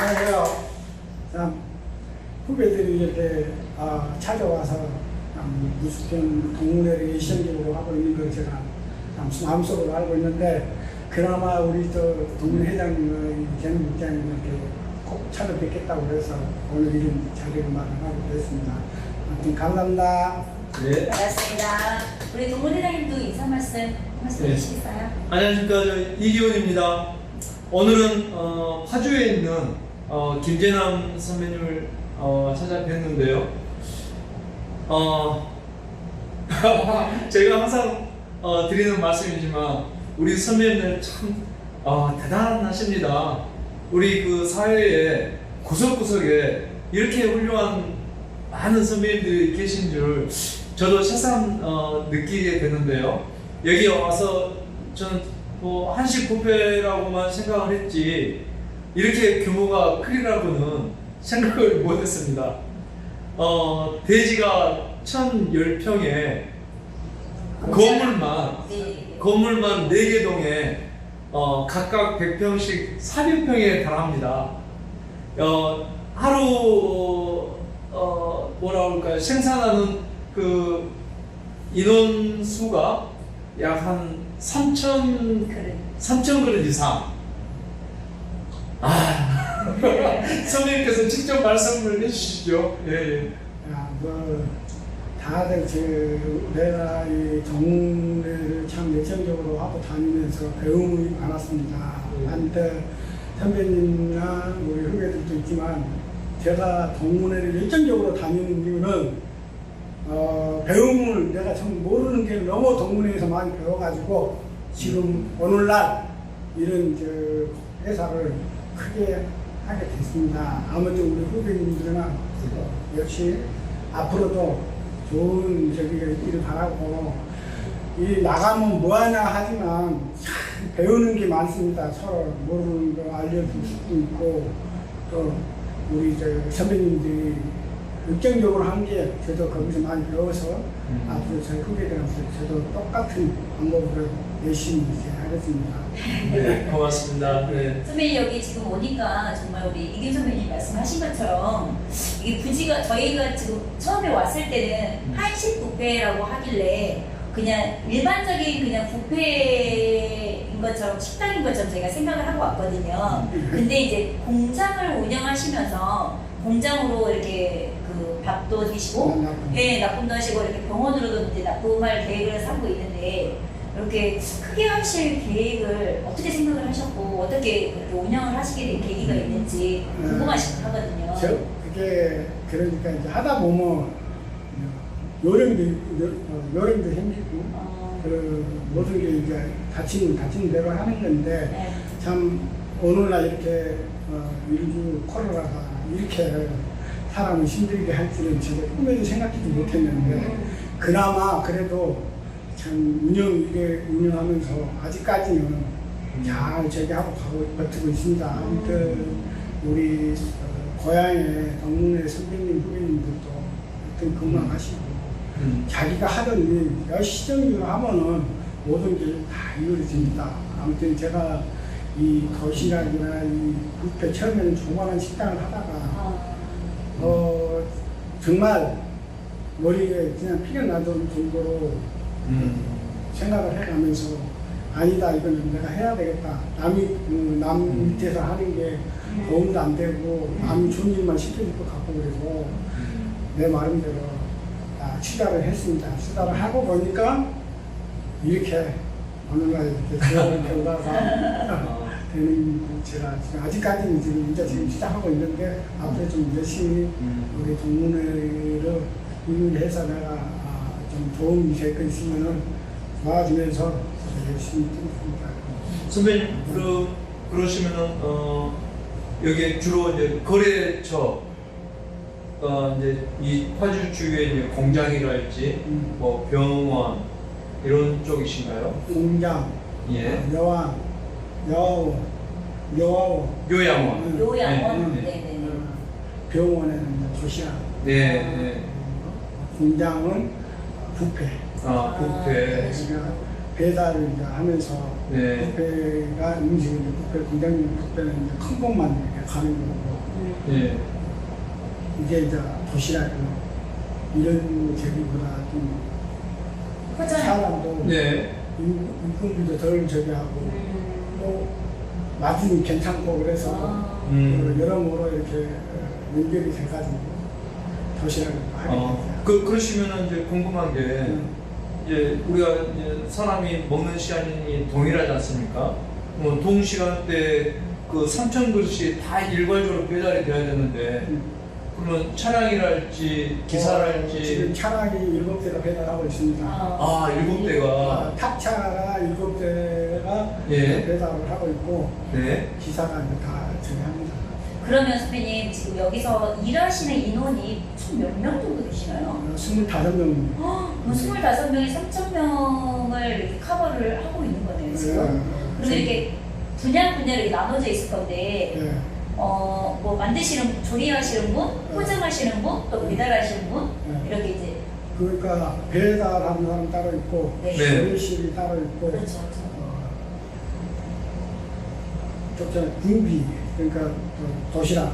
안녕하세요. 참 후배들이 이렇게 아, 찾아와서 참 무수평 동문회를 일시적으로 하고 있는 걸 제가 참 마음속으로 알고 있는데 그나마 우리 저 동문 회장님의 재능 국장님 이렇게 꼭 찾아뵙겠다고 해서 오늘 이런 자리를 마련하게 됐습니다. 아무튼 감사합니다. 네. 반갑습니다. 우리 동문 회장님도 인사 한 말씀 말씀해 네. 주시겠어요? 안녕하십니까. 저 이기훈입니다. 오늘은 어, 파주에 있는 어, 김재남 선배님을 어, 찾아뵀는데요. 어, 제가 항상 어, 드리는 말씀이지만 우리 선배님들 참 어, 대단하십니다. 우리 그 사회에 구석구석에 이렇게 훌륭한 많은 선배님들이 계신 줄 저도 새삼 어, 느끼게 되는데요. 여기 와서 저는 뭐 한식 뷔페라고만 생각을 했지 이렇게 규모가 크리라고는 생각을 못했습니다. 어, 대지가 1,010평에 건물만 네. 건물만 4개 동에 어, 각각 100평씩 400평에 달합니다. 어, 하루 어, 뭐라 그럴까요? 생산하는 그 인원 수가 약 한 3천 그래. 3천 그릇 이상. 아, 선생님께서 직접 말씀을 해주시죠. 예, 예. 야, 뭐 다들 저 내가 이 정례를 참 열정적으로 하고 다니면서 배움이 많았습니다. 네. 한때 선배님이나 우리 후배들도 있지만 제가 동문회를 열정적으로 다니는 이유는 어, 배움을 내가 참 모르는 게 너무 동문회에서 많이 배워가지고 지금 오늘날 이런 저 회사를 크게 하게 됐습니다. 아무튼 우리 후배님들은 역시 앞으로도 좋은 저기 일을 바라고 이 나가면 뭐하냐 하지만 참 배우는 게 많습니다. 서로 모르는 거 알려줄 수도 있고 또 우리 저 선배님들이 열정적으로 한 게 저도 거기서 많이 배워서 음. 앞으로 저희 후배들한테 저도 똑같은 방법으로 열심히 이제 하겠습니다. 네, 고맙습니다. 네. 선배님 여기 지금 오니까 정말 우리 이김 선배님 말씀하신 것처럼 이게 부지가 저희가 지금 처음에 왔을 때는 한식 뷔페라고 하길래 그냥 일반적인 그냥 뷔페인 것처럼 식당인 것처럼 저희가 생각을 하고 왔거든요. 근데 이제 공장을 운영하시면서 공장으로 이렇게 그 밥도 드시고 예, 납품도 하시고 이렇게 병원으로도 이제 납품할 계획을 하고 있는데 이렇게 크게 하실 계획을 어떻게 생각을 하셨고 어떻게 운영을 하시게 된 계기가 있는지 궁금하시긴 하거든요. 저 그게 그러니까 이제 하다 보면 요령도 요- 어, 요령도 생기고 어, 그 모든 게 이제 다치는 다치는 대로 하는 건데 네. 참 오늘날 이렇게 어, 일주 코로나가 이렇게 사람을 힘들게 할 줄은 제가 꿈에도 생각지도 못했는데 그나마 그래도 참 운영 이게 운영하면서 아직까지는 잘 저기 하고 가고 버티고 있습니다. 아무튼 우리 어, 고향의 동문회 선배님 후배님들도 하여튼 건강하시고 음. 자기가 하던 일 열시정으로 하면은 모든 게 다 이루어집니다. 아무튼 제가 이 도시락이나 이 뷔페 처음에는 조그마한 식당을 하다가 어, 어 정말 머리에 그냥 피가 나던 정도로 음. 생각을 해가면서 아니다 이거는 내가 해야 되겠다 남이 음, 남 밑에서 하는 게 도움도 안 되고 남이 좋은 일만 시켜줄 것 같고 그래서 내 마음대로 아, 취다를 했습니다. 취다를 하고 보니까 이렇게 어느 날 이렇게 좋은 결과가 아, 되는 제가 지금 아직까지는 지금 이제 지금 시작하고 있는데 앞으로 좀 열심히 음. 우리 동문회를 이용해서 내가 아, 좀 도움이 될 거 있으면은 도와주면서 열심히 뛰겠습니다. 선배님 그러, 그러시면은 어, 여기 주로 이제 거래처 어, 이제 이 파주 주위에 이제 공장이랄지 음. 뭐 병원 이런 쪽이신가요? 공장, 예. 여왕, 여원, 여원, 요양원. 음. 요양원. 네, 네, 네, 네. 병원에는 도시락, 네. 네. 공장은 부패. 아, 부패. 그러니까 배달을 이제 하면서 네. 부패가 음식을 이제 부패 공장님 부패는 이제 큰 것만 이렇게 가는 거고 예. 이게 이제 도시락은 이런 재미보다 좀 허전. 사람도 네. 인- 인건비도 덜 저기 하고 음. 또 맛은 괜찮고 그래서 아. 음. 그 여러모로 이렇게 어, 연결이 돼가지고 하게 어. 그 그러시면은 이제 궁금한 게 음. 이제 우리가 이제 사람이 먹는 시간이 동일하지 않습니까? 뭐 동시간대 그 3천 그릇이 다 일괄적으로 배달이 돼야 되는데 음. 그러면 차량이랄지 어, 지금 기사랄지 차량이 일곱 대가 배달하고 있습니다. 아. 아 일곱 아, 대가 탑차가 일곱 대가 예. 배달을 하고 있고 네. 기사가 이제 다 저기 합니다. 그러면 선배님 지금 여기서 일하시는 인원이 총 몇 명 정도 되시나요? 어, 25명. 그럼 25명이 3,000명을 이렇게 커버를 하고 있는 거네요, 지금. 그러면 이렇게 분야 분야로 이렇게 나눠져 있을 건데, 예. 어, 뭐 만드시는 분, 조리하시는 분, 포장하시는 분, 또 배달하시는 분, 네. 이렇게 이제. 그러니까 배달하는 사람 따로 있고 네. 네. 조리실이 따로 있고 그렇죠. 그렇죠. 어, 저 군비 그러니까 그 도시락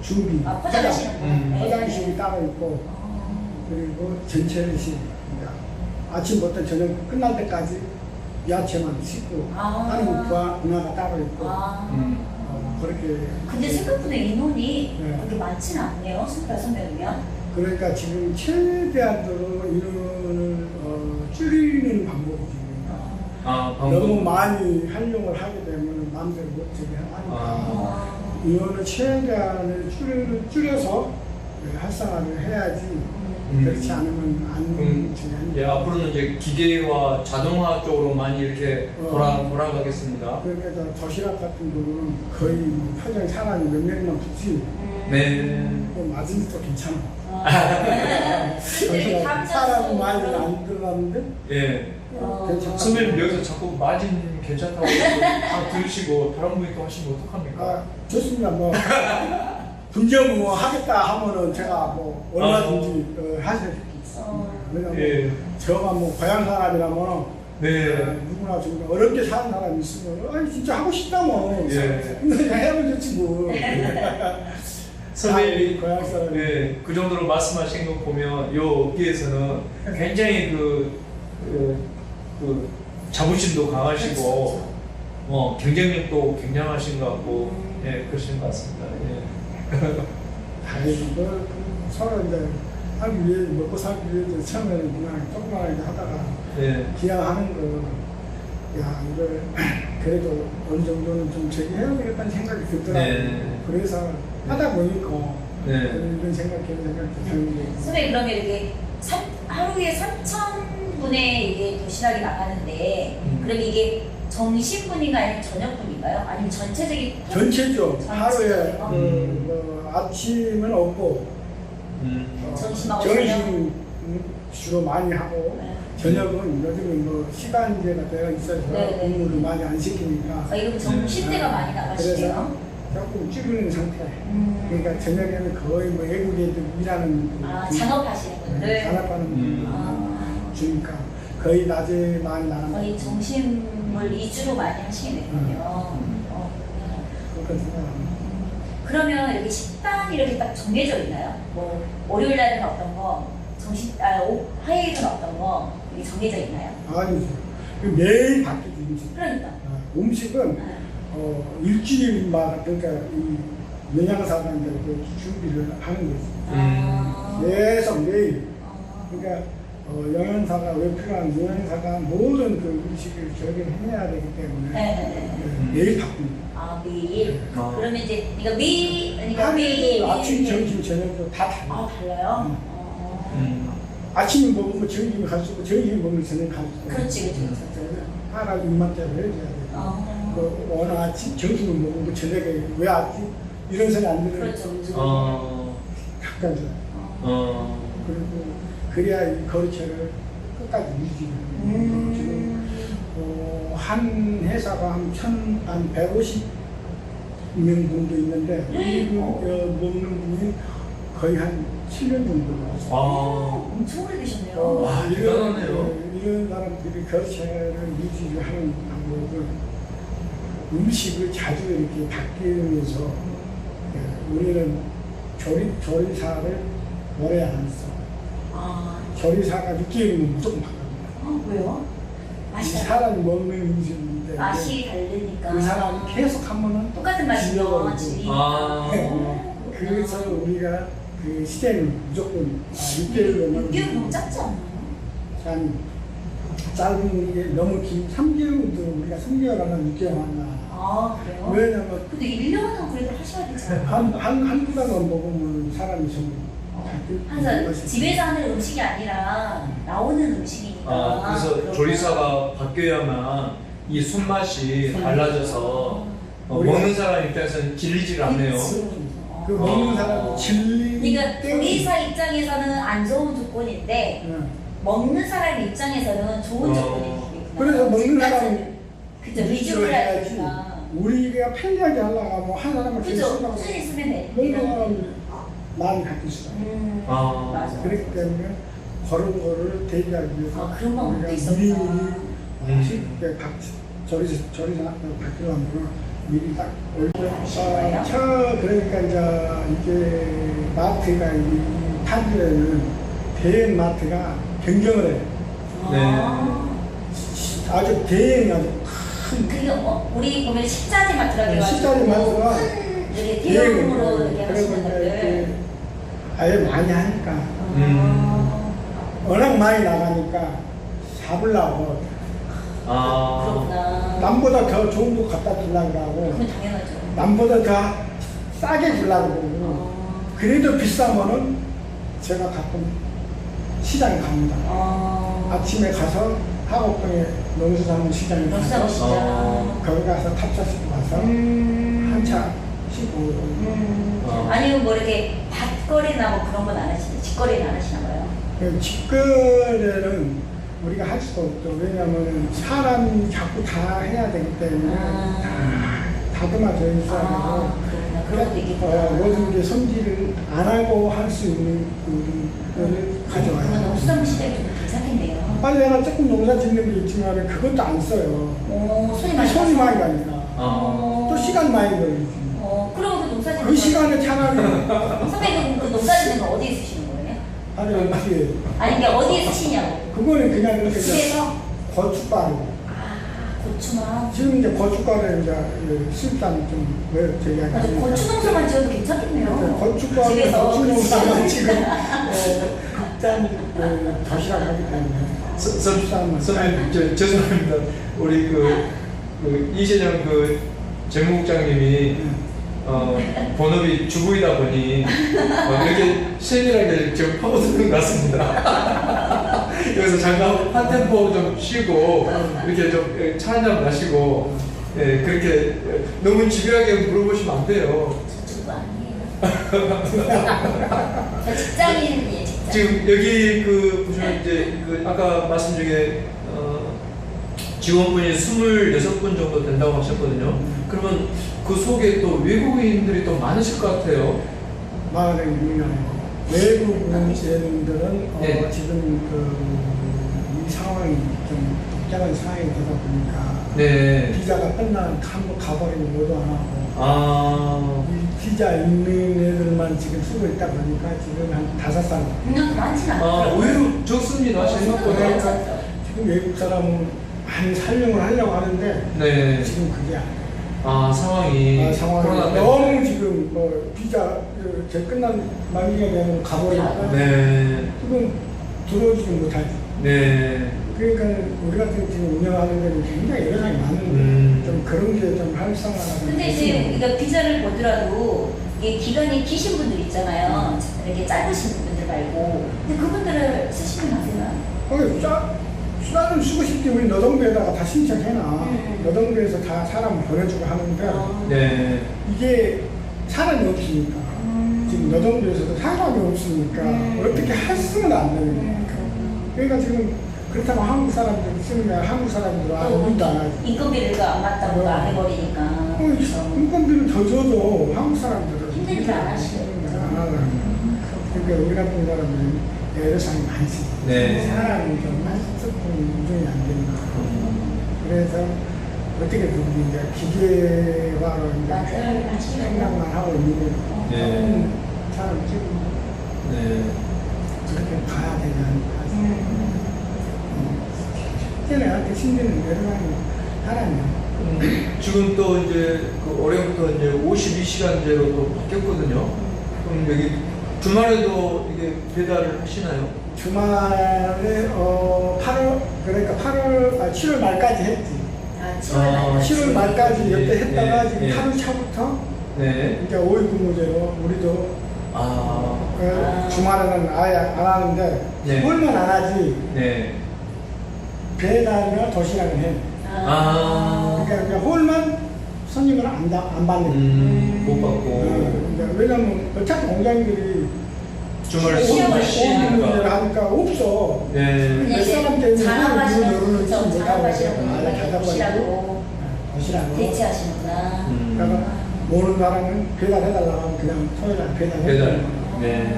준비 아, 분. 음. 네. 포장실이 따로 있고 어. 그리고 전체실 그러니까 아침부터 저녁 끝날 때까지 야채만 씻고 아. 하는 부하, 분야가 따로 있고 아. 음. 어, 그렇게 근데 생각보다 인원이 네. 그렇게 많지는 않네요, 25명이면. 그러니까 지금 최대한으로 인원을 어, 줄이는 지금 아 너무 많이 활용을 하게 되면 마음대로 못 되게 하니까 아. 인원을 최대한을 줄여, 줄여서 네, 활성화를 해야지 음. 그렇지 않으면 안 음, 되게 예, 앞으로는 이제 기계와 자동화 쪽으로 많이 이렇게 어. 돌아 돌아가겠습니다. 그러니까 저 도시락 같은 경우는 거의 뭐 표정 사람이 몇 명만 붙지 음. 네. 그 맞으면 또 괜찮아 아. 사람 많이 안 들어갔는데 예. 어. 선배님 여기서 자꾸 마진 괜찮다고 다 들으시고 다른 분이 또 하시면 어떡합니까? 아 좋습니다 뭐 분쟁 뭐 하겠다 하면은 제가 뭐 얼마든지 어, 하실 수 있습니다 어. 왜냐면 예. 저가 뭐 고향 사람이라면 네. 누구나 좀 어렵게 사는 사람이 있으면 아니 진짜 하고 싶다면 예. 그냥 해보면 좋지 뭐 선배님이 아, 고향 사람 네, 그 정도로 말씀하신 거 보면 이 업계에서는 굉장히 그, 그, 그 자부심도 강하시고 어, 경쟁력도 굉장하신 것 같고 예, 그러신 것 같습니다. 예. 다행히 뭐 서로 이제 하기 위해 먹고 살기 위해서 처음에는 그냥 조그마하게 하다가 예. 기왕하는 거 야, 이걸 그래도 어느 정도는 좀 저기 해야 되겠다는 생각이 들더라고요. 네. 그래서 하다 보니까 네. 이런 생각, 이런 생각이 드는 게 선생님 그러면 이렇게 삼- 하루에 3천 분의 이게 도시락이 나가는데 음. 그럼 이게 점심분인가 아니면 저녁분인가요? 아니면 전체적인 전체죠. 전체. 하루에 어. 그, 뭐 아침은 없고 음. 어, 점심하고 점심 주로 많이 하고 네. 저녁은 요즘은 뭐 시간제가 되어 있어서 네, 네. 공무를 많이 안 시키니까 아, 이러면 점심때가 많이 그래서 나가시네요. 조금 줄이는 상태. 음. 그러니까 저녁에는 거의 뭐 외국 애들 일하는 아 분, 장업하시는 분들 잔업하는 음. 아, 주니까 거의 낮에 많이 나가는 거의 점심을 위주로 많이 하시겠군요. 어, 그렇게 생각합니다. 그러면 이렇게 식단이 이렇게 딱 정해져 있나요? 뭐 월요일 날은 어떤 거, 점심 아 오- 화요일은 어떤 거 이게 정해져 있나요? 아니죠. 그 매일 바뀌지 음식. 그러니까. 아, 음식은 네. 어, 일주일마다 그러니까 이 영양사관들 그 준비를 하는 거지. 아. 계속 매일. 아. 그러니까 어, 영양사가 왜 필요한 영양사가 모든 그 음식을 저기 해야 되기 때문에 네네네. 네, 매일 바꿉니다. 아 매일. 아. 그러면 이제 그러니까 매 그러니까 매일 하루에도 아침, 매일- 점심, 저녁도 다 달라요. 아 달라요? 음. 어. 음. 아침 먹으면 점심 갈수 있고 점심 먹으면 저녁 갈수 있고 그렇지 그렇지 그렇지. 하나 입맛대로 해줘야 돼요. 어. 그 어느 아침 점심을 먹고 저녁에 왜 아침 이런 소리 안 들으면 그렇죠 그렇죠. 어. 어. 어. 그리고 그래야 이 거리체를 끝까지 유지를 해요. 지금 음. 어, 한 회사가 한 천, 한 150명 정도 있는데, 우리 그, 어, 먹는 분이 거의 한 7년 정도 나왔어요. 아. 엄청 오래되셨네요. 어, 와, 이런, 대단하네요. 어, 이런 사람들이 거리체를 유지를 하는 방법은 음식을 자주 이렇게 바뀌면서 예, 우리는 조리, 조리사를 오래 안 써. 아, 조리사가 6개월이면 무조건 바꿔요. 어, 왜요? 이 맛이 다 사람이 먹는 음식인데 맛이 다르니까. 그 사람이 계속 하면은 똑같은 맛이면. 아. 어, 그래서 그렇구나. 우리가 그 시대는 무조건 아, 6개월로는 6개월 너무 짧지 않나요? 참 짧은 게 너무 긴 3개월도 우리가 3개월 하면 6개월 한다. 아, 그래요? 왜냐면 근데 1년은 그래도 하셔야 되잖아요. 한, 한, 한 두달만 먹으면 사람이 좀 항상 집에서 하는 음식이 아니라 나오는 음식이니까. 아, 그래서. 조리사가 바뀌어야만 이 손맛이 달라져서 어, 먹는 사람 입장에서는 질리지가 않네요. 그치. 그 어. 먹는 사람이 질리 그러니까 조리사 입장에서는 안 좋은 조건인데 응. 먹는 사람 입장에서는 좋은 어. 조건이겠구나. 그래서 먹는 사람이 그죠 위주로 해야 되니까. 우리가 편리하게 하려고 하면 한 사람을 그죠 꾸준히 쓰면 돼. 먹는 사람 이 많이 갖고 있어. 음, 아. 맞아. 그렇기 때문에 그런 거를 대비하기 위해서 아, 그런 방법도 우리가 있었구나. 미리 음. 쉽게 각 조리사 조리사 바뀌려면 미리 딱 올려. 어, 저 그러니까 이제 이게 마트가 이 판교에는 대형 마트가 변경을 해. 아. 아주 대형 아주 큰 그게 뭐 우리 보면 식자재 마트라고 네, 해가지고 식자재 마트가 큰 이렇게 대형 대형으로 이렇게 하시는 이제 분들. 아예 많이 하니까 아. 워낙 많이 나가니까 잡으려고 아. 그렇구나. 남보다 더 좋은 거 갖다 주려고 하고 그건 당연하죠. 남보다 더 싸게 주려고 하고 어. 그래도 비싸면은 제가 가끔 시장에 갑니다. 어. 아침에 가서 하곡동에 농수산물 시장에 역사 가서. 어. 거기 가서 탑차 싣고 가서 음. 한차 싣고 음. 어. 아니면 뭐 이렇게 밭 거리나 뭐 그런 건 안 하시죠? 직거리는 안 하시나 봐요. 그 직거래는 우리가 할 수가 없죠. 왜냐하면 사람이 자꾸 다 해야 되기 때문에 아. 다 다듬어져 있어야 아, 되고 그렇구나. 그런 것도 있겠구나. 어, 모든 게 손질을 안 하고 할 수 있는 거를 그건 가져와요. 수산물 시장이 좀 괜찮겠네요. 빨리 내가 조금 농사 짓는 게 있지만 그것도 안 써요. 오, 손이 많이 손이. 많이 가니까. 아. 또 시간 많이 걸리지. 어, 그럼 그 농사 짓는 그 시간에 차라리 선배님 그 농사 짓는 거 어디에 쓰시는 거예요? 하루 뒤에 아니 이게 어디에 쓰시냐고. 그거는 그냥 이렇게 이제 집에서 고춧가루. 아 고추만. 지금 이제 고춧가루 이제 그 수입산 좀왜 저희가 맞아 고추 농사만 지어도 괜찮겠네요. 고춧가루 집에서 고추 농사는 그치? 지금 어, 극단 그 도시락하기 때문에 선-. 선배님 저, 죄송합니다. 우리 그, 그 이재정 그 재무국장님이 어, 본업이 주부이다 보니 어, 이렇게 세밀하게 지금 파고드는 것 같습니다. 그래서 잠깐 한 템포 좀 쉬고 이렇게 좀 차 한잔 마시고 예, 그렇게 너무 집요하게 물어보시면 안 돼요. 아니에요. 저 직장인이에요 직장. 지금 여기 그 보시면 이제 그 아까 말씀 중에 어, 지원분이 26분 정도 된다고 하셨거든요. 그러면 그 속에 또 외국인들이 또 많으실 것 같아요. 마을에 유명해요. 외국 문제들은 어, 네. 지금 그 이 상황이 좀 복잡한 상황이 되다 보니까 네. 비자가 끝나면 한국 가버리면 뭐도 안 하고 아, 이 비자 있는 애들만 지금 쓰고 있다 보니까 지금 한 다섯 살 분량도 많진 아 않더라고요. 의외로 적습니다. 생각보다. 괜찮죠. 지금 외국 사람은 많이 살림을 하려고 하는데 네. 지금 그게 안 돼요. 아 상황이 아, 상황이 코로나 때문에. 너무 지금 뭐 비자 그, 제 끝난 만기가 되면 가버리니까 네. 지금 들어오지도 못하지. 네. 그러니까 우리 같은 지금 운영하는 데는 굉장히 예산이 많은데 음. 좀 그런 게 좀 활성화가 근데 이제 우리가 비자를 보더라도 이게 기간이 기신 분들 있잖아요. 이렇게 짧으신 분들 말고. 근데 그분들을 쓰시면 안 되나? 어, 짜, 수단을 쓰고 싶지 우리 노동부에다가 다 신청해놔. 음. 노동부에서 다 사람 보내주고 하는데 어. 네. 이게 사람이 없으니까 음. 지금 노동부에서도 사람이 없으니까 음. 어떻게 할 수는 안 되는. 음, 그렇구나. 그러니까 지금 그렇다고 한국 사람들 쓰는 게 한국 사람들 아또 우리도 안 하지. 인건비가 안 맞다고 어. 안 해버리니까. 어, 그렇죠. 인건비를 더 줘도 한국 사람들은 일안 하시거든요. 안 하거든요. 음, 그러니까 우리 같은 사람들은 애로사항이 많지. 네. 사람이 좀 조금 유종이 안 된다. 그래서 어떻게 보면 이제 기계화로 이제. 생각만 하고 있는 게 네. 사람 지금 네. 그렇게 가야 되지 않을까. 음. 걔네한테 신기는 내려가는 사람이야. 음, 지금 또 이제 그 올해부터 이제 52시간제로 또 바뀌었거든요. 그럼 여기 주말에도 이게 배달을 하시나요? 주말에 어 8월 그러니까 8월 아 7월 말까지 했지. 아, 7월 아, 말까지. 7월 말까지 예, 옆에 했다가 예, 지금 예. 8월 차부터 네. 이제 5일 근무제로 우리도 아. 어, 아. 주말에는 아예 안 하는데 네. 홀만 안 하지 네. 배달이나 도시락은 해. 아. 그러니까 그냥 홀만 손님을 안, 다- 안 받는. 거야. 음, 못 어, 받고. 그러니까 왜냐면 어차피 공장들이 주말. 근무제를 쉬니까. 하니까 없어. 네. 그냥 몇 사람 이제 때문에 자랑하시는 이런 분, 일을 저 못하고 자랑하시는 아예 닫아버리고. 도시락으로 도시락으로. 대체하시는구나. 음. 그러니까 모르는 사람은 배달해달라고 하면 그냥 토요일날 배달해. 배달. 네.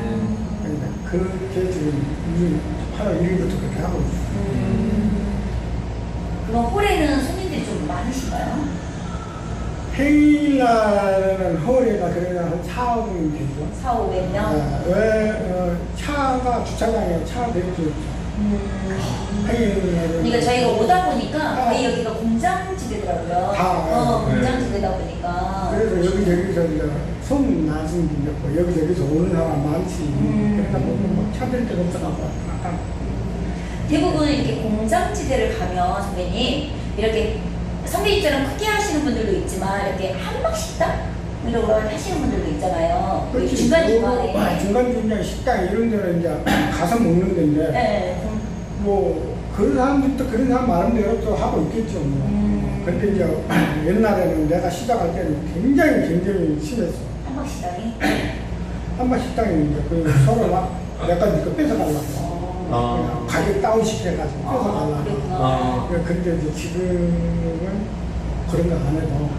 그러니까 그렇게 지금 8월 1일부터 그렇게 하고 있어요. 음. 그럼 홀에는 손님들이 좀 많으신가요? 평일날에는 허리가 그래도 한 4, 5분 되죠. 4, 500명? 아, 왜 어, 차가 주차장에 차가. 음. 평일날은 그러니까 저희가 오다 보니까 아. 거의 여기가 공장지대더라고요. 다, 어, 네. 공장지대다 보니까. 그래서 여기저기서 이제 소문 나신 분이 있고 여기저기서 오는 사람 많지. 음. 그러니까 뭐 차들 데가 없어갖고 약간 대부분 이렇게 공장지대를 가면 선배님 이렇게 선배님처럼 크게 하시는 분들도 있지만 이렇게 한박 식당으로 하시는 분들도 있잖아요. 그렇지. 중간 뭐, 중간에. 아, 중간 중간 식당 이런 데는 이제 가서 먹는 데인데 네. 뭐 그런 사람들도 그런 사람 마음대로 또 하고 있겠죠. 뭐. 음. 근데 이제 옛날에는 내가 시작할 때는 굉장히 굉장히 심했어. 한박 식당이. 한번 식당에 이제 그 서로 막 약간 이거 뺏어 가려고. 어. 가격 다운 시켜가지고 아, 뺏어가려고. 그랬구나. 아. 그- 근데 이제 지금은 그런 거 안 해도.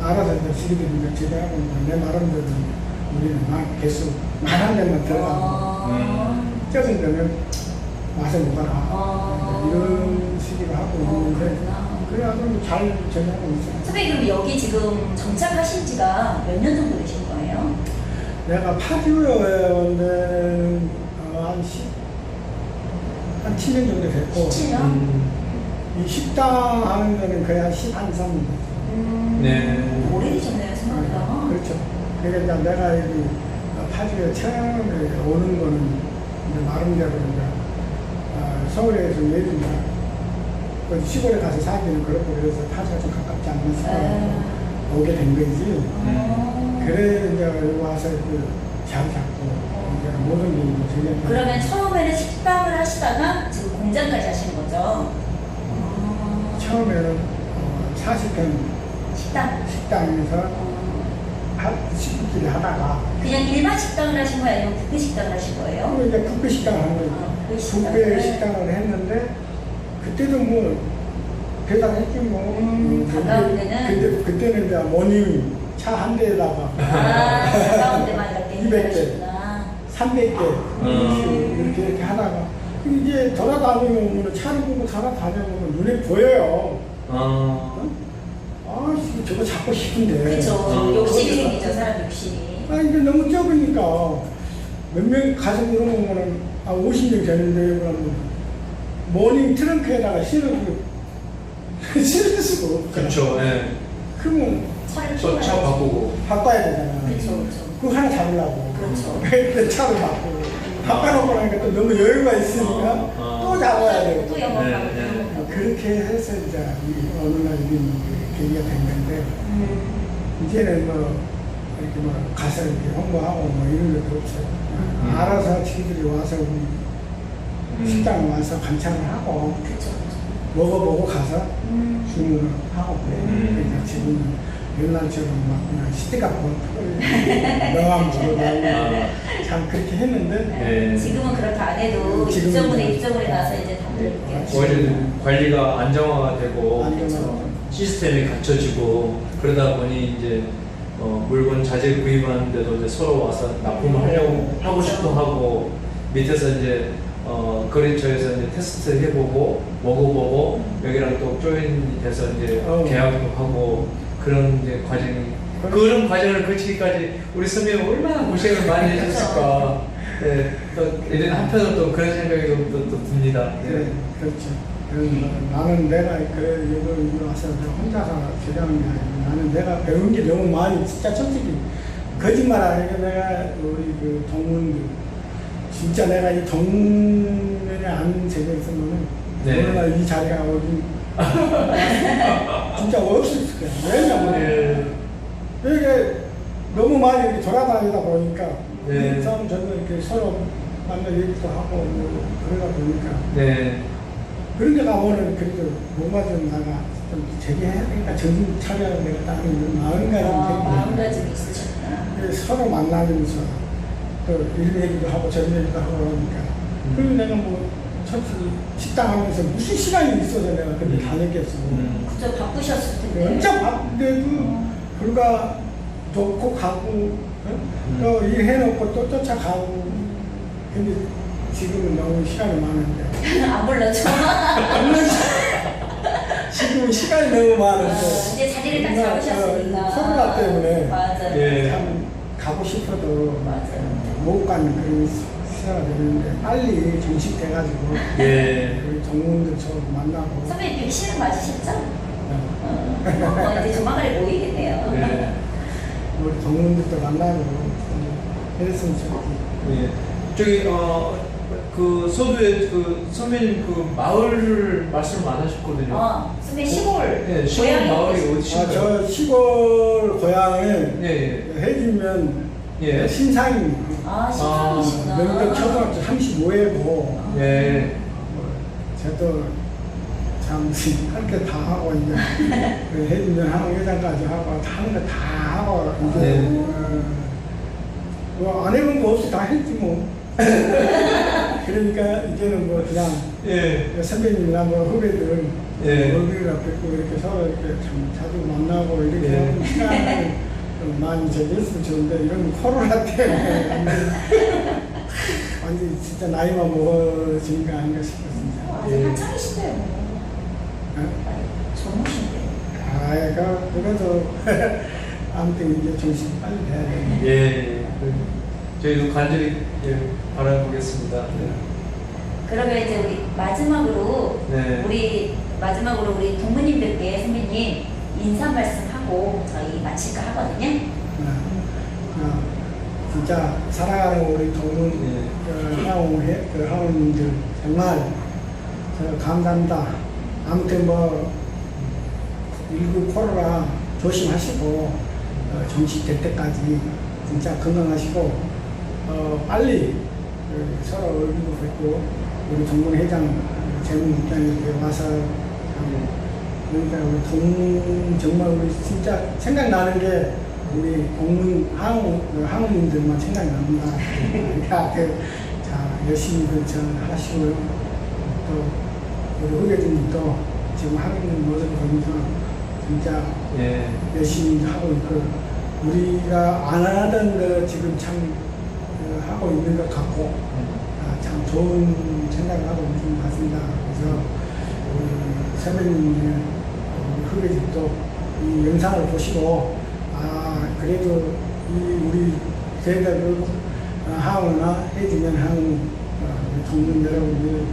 알아서 이제 지들이 이제 제대하고 내 나름대로 우리는 막 개수 많은 데만 들어가고 어. 적은 데는 와서 먹어라. 어. 이런 식으로 하고 어, 있는데 그렇구나. 그래가지고 잘 전하고 있어요. 선배님 그럼 여기 지금 정착하신 지가 몇 년 정도 되신 거예요? 내가 파주에 어, 한 10, 한 7년 정도 됐고 17년? 음. 이 식당 하는 데는 거의 한 10, 한 3년 됐어요. 음. 네. 오래되셨네요, 생각보다. 그렇죠. 그러니까 이제 내가 여기 파주에 처음에 오는 거는 이제 나름대로 이제 어, 서울에서 예를 들어 그 시골에 가서 살기는 그렇고 그래서 파주가 좀 가깝지 않는 네. 오게 된 거지. 어. 그래 이제 여기 와서 그잘 잡고 이제 모든 게 이제 전혀 그러면 처음에는 식당을 하시다가 지금 공장까지 하시는 거죠? 어. 처음에는 어, 40평 식당. 식당에서 어. 한 식구끼리 하다가 그냥 일반 식당을 하신 거예요? 아니면 뷔페 식당을 하신 거예요? 그리고 이제 국배 식당을 한 거죠. 아, 뷔페 식당을. 국배 식당을 했는데 그때도 뭐 배달했지 뭐. 음, 근데- 가까운 데는? 근데 그때는 이제 모닝 차 한 대에다가 아, 가까운 데만 이렇게 200 개. 하시구나. 300개 음. 이렇게 이렇게 하다가 이제 돌아다니면 차를 보고 돌아다니면 눈에 보여요. 아. 아, 씨, 저거 잡고 싶은데. 그쵸. 어. 욕심이 거기서- 생기죠, 사람 욕심이. 아, 이게 너무 적으니까 몇 명 가서 물어보면은 아, 50명 되는데 그러면 모닝 트렁크에다가 실어주고 실을 수가 없잖아. 그렇죠. 예. 그러면 차를 또차 키워야지. 바꾸고. 바꿔야 되잖아. 그쵸, 그쵸. 그거 하나 잡으려고. 그렇죠. 그 차를 바꾸고 바꿔놓고 나니까 또 너무 여유가 있으니까 어, 어. 또 잡아야 되고 또 영업하고 네, 네. 영업하고. 그렇게 해서 이제 이 어느 날 이런 계기가 된 건데 음. 이제는 뭐 이렇게 뭐 가서 이렇게 홍보하고 뭐 이런 것도 없어요. 음. 알아서 친구들이 와서 우리 음. 식당 와서 반찬을 하고 그쵸, 그쵸. 먹어보고 가서 음. 주문을 하고 그래요. 음. 그러니까 지금 은 옛날처럼 막 그냥 시대가 뭐 명함 아, 참 그렇게 했는데 네. 지금은 그렇게 안 해도 지금은 입점문에 이제- 입점문에 나서 이제 다들 이렇게 오히려 관리가 안정화가 되고 안정화가 시스템이 갖춰지고 그러다 보니 이제 어, 물건 자재 구입하는데도 이제 서로 와서 납품을 하려고 하고 싶어 하고 밑에서 이제 어, 거래처에서 이제 테스트 해보고 먹어보고 여기랑 또 조인이 돼서 이제 어. 계약도 하고 그런 이제 과정이 그런 과정을 거치기까지 우리 선배님 얼마나 고생을 많이 해줬을까. 네, 또 이런 한편으로 또 그런 생각이 또, 또, 또 듭니다. 네, 네. 그렇죠. 그래서 나는 내가 그 여기 여기 와서 내가 혼자서 교장한 게 아니고 나는 내가 배운 게 너무 많이 진짜 솔직히 거짓말 안 하고 내가 우리 그 동문들 진짜 내가 이 동문에 안 제대했으면은 네. 오늘날 이 자리가 어디 진짜 없을 거야. 왜냐면 네. 이게 너무 많이 이렇게 돌아다니다 보니까 네. 이 사람 저도 이렇게 서로 만나 얘기도 하고 뭐 그러다 보니까 네. 그런 데 가면은 그래도 뭔가 좀 나가 좀 재개해야 되니까 정신 차려야 되겠다는 이런 아, 마음가짐이 마음가짐이 있으셨구나. 생기고 서로 만나면서 또 이런 얘기도 하고 저런 얘기도 하고 그러니까 그리고 내가 뭐 솔직히 식당 하면서 무슨 시간이 있어서 내가 그렇게 다녔겠어 음. 그저 바쁘셨을 텐데. 엄청 바쁜데도 불과 놓고 가고 어? 또 일해놓고 또 쫓아가고 근데 지금은 너무 시간이 많은데 안 불렀죠. 지금은 시간이 너무 아, 많은데 이제 자리를 딱 잡으셨으니까. 어, 코로나 때문에 맞아요. 예. 참 가고 싶어도 맞아요. 못 가는 그런 시대가 되는데 빨리 정식돼가지고 예. 우리 동문들 서로 만나고 선배님 되게 시간 맞으셨죠? 어, 어, 어, 이제 조만간에 모이겠네요. 네. 우리 동문들도 만나고 그랬으면 좋겠지 예. 저기 어그 서두에 그 선배님 그 마을을 말씀 안 하셨거든요. 어, 선배님 시골. 예, 시골 고향이 마을이? 어디신가요? 아, 저 시골 고향에 예, 해주면 예. 신상이 아, 신상이시구나. 명덕 초등학교 35회고 예. 예. 저도 참 할게 다 하고 이제 그 해주면 하고 회장까지 하고 다 하는 거 다 하고 이제 네. 어, 뭐안 해본 거 없이 다 했지 뭐 그러니까 이제는 뭐 그냥 예. 선배님이나 뭐 후배들은 예. 얼굴이나 뵙고 이렇게 서로 이렇게 참 자주 만나고 이렇게 예. 하는 시간을 좀 많이 저기했으면 좋은데 이런 코로나 때문에 완전히, 완전히 진짜 나이만 먹어진 거 아닌가 싶었습니다. 어, 아직 예. 한창이신데요. 어? 젊으신데. 아이가 그래도 아무튼 이제 정신 빨리 돼야 돼. 예. 그, 저희도 간절히 예, 바라보겠습니다. 네. 그러면 이제 우리 마지막으로 네. 우리 마지막으로 우리 동무님들께 선배님 인사 말씀 하고 저희 마칠까 하거든요. 어, 어, 진짜 사랑하는 우리 동문 예. 그 하원회 그 하원님들 정말 저 감사합니다. 아무튼 뭐 일구 코로나 조심하시고 어, 정식될 때까지 진짜 건강하시고 어, 빨리 그 서로 얼굴도 뵙고 우리 동문 회장 재무국장이 이렇게 와서 참 그러니까 우리 동 정말 우리 진짜 생각나는 게 우리 공문 항우 항우님들만 생각납니다. 그러니까 그자 열심히 그저 하시고요. 또 우리 후배들도 지금 하는 모습을 보면서 진짜 예. 열심히 하고 있고 우리가 안 하던 거 지금 참 어, 하고 있는 것 같고 아, 참 좋은 생각을 하고 있는 것 같습니다. 그래서 우리 선배님 우 리 후배들도 이 영상을 보시고 아 그래도 이 우리 저희들 하우나 해주면 하는 어, 우리 동문 여러분들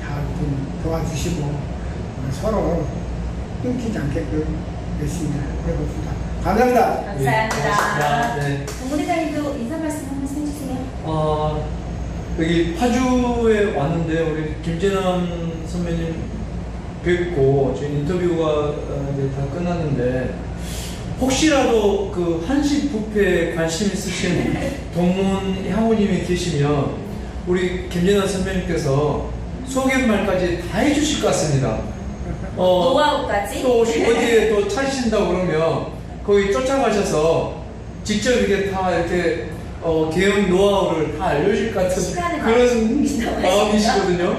잘좀 도와주시고 어, 서로 끊기지 않게끔 열심히 해봅시다. 감사합니다. 감사합니다. 고맙습니다. 네. 동무회장님도 인사 말씀 한 말씀 해주세요. 어, 여기 파주에 왔는데 우리 김재남 선배님 뵙고 지금 인터뷰가 어, 이제 다 끝났는데 혹시라도 그 한식 뷔페에 관심 있으신 동문 향우님이 계시면 우리 김재남 선배님께서 소개말까지 다 해주실 것 같습니다. 어, 노하우까지? 또 어디에 또 찾으신다고 그러면 거기 쫓아가셔서 직접 이렇게 다 이렇게 어, 개혁 노하우를 다 알려주실 것 같은 그런 마음이시거든요.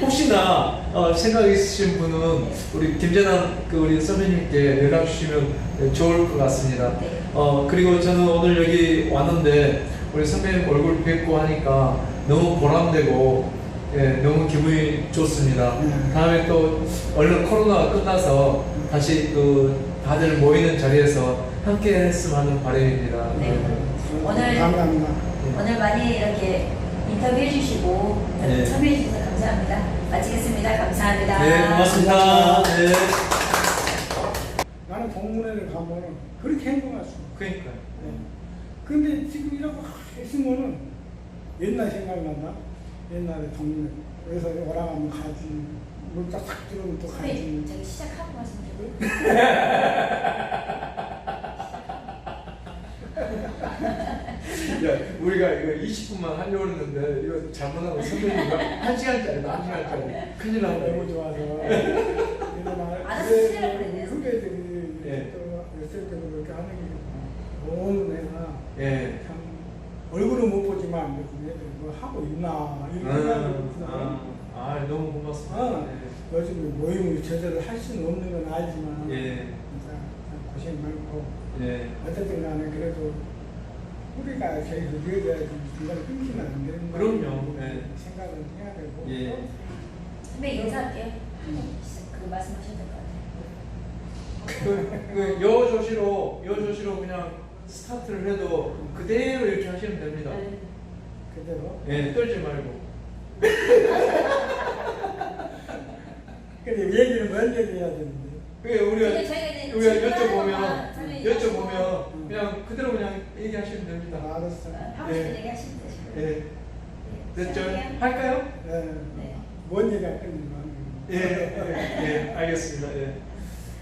혹시나 어, 생각 있으신 분은 우리 김재남 그 우리 선배님께 연락 주시면 좋을 것 같습니다. 네. 어 그리고 저는 오늘 여기 왔는데 우리 선배님 얼굴 뵙고 하니까 너무 보람되고 예, 너무 기분이 좋습니다. 네. 다음에 또 얼른 코로나가 끝나서 다시 그 다들 모이는 자리에서 함께 했으면 하는 바람입니다. 네. 오늘- 감사합니다. 오늘 많이 이렇게 인터뷰해 주시고 네. 참여해 주셔서 감사합니다. 마치겠습니다. 감사합니다. 네, 고맙습니다. 네. 나는 동문회를 가면 그렇게 행동할 수. 그러니까요. 네. 근데 지금 이렇게 했으면은 옛날 생각난다. 옛날에 동문회. 그래서 오라가면 가지. 물딱 탁 들어오면 또 네, 가지. 저기 시작하고 말씀드리고요. 야, 우리가 이거 20분만 하려고 했는데 이거 잘못하면 선배님과 한 시간짜리다, 한 시간짜리. 큰일 너무 나네. 좋아서. 그랬네요. 후배들이 예. 또 몇살 때도 그렇게 하는 게 너무 내가 예. 참 얼굴은 못 보지만 뭐 하고 있나 이런 생각이 음, 드나. 아, 아, 너무 고맙습니다. 아, 요즘 모임을 제대로 할 수는 없는 건 알지만 예. 고생 많고 예. 어쨌든 간에 그래도 우리가 제일 의뢰돼야지 중간에 끊기면 안 되는 거 그럼요. 예. 생각을 해야 되고 예. 선배 인사할게요. 그 말씀하셔도 될것 같아요. 그, 그 여조시로 여조시로 그냥 스타트를 해도 그대로 이렇게 하시면 됩니다. 네. 그대로 예, 떨지 말고. 근데 얘기는 먼저 해야 되는데 그 우리가 근데 저희가 이제 우리가 질문하는 여쭤보면 것만 여쭤보면. 그냥 그대로 그냥 얘기하시면 됩니다. 알았어 하고 싶은 예. 얘기 하시면 되시고. 예. 네. 됐죠? 시작할게요. 할까요? 네. 네. 뭔 얘기가 끊는 거 예, 예, 예, 알겠습니다. 예.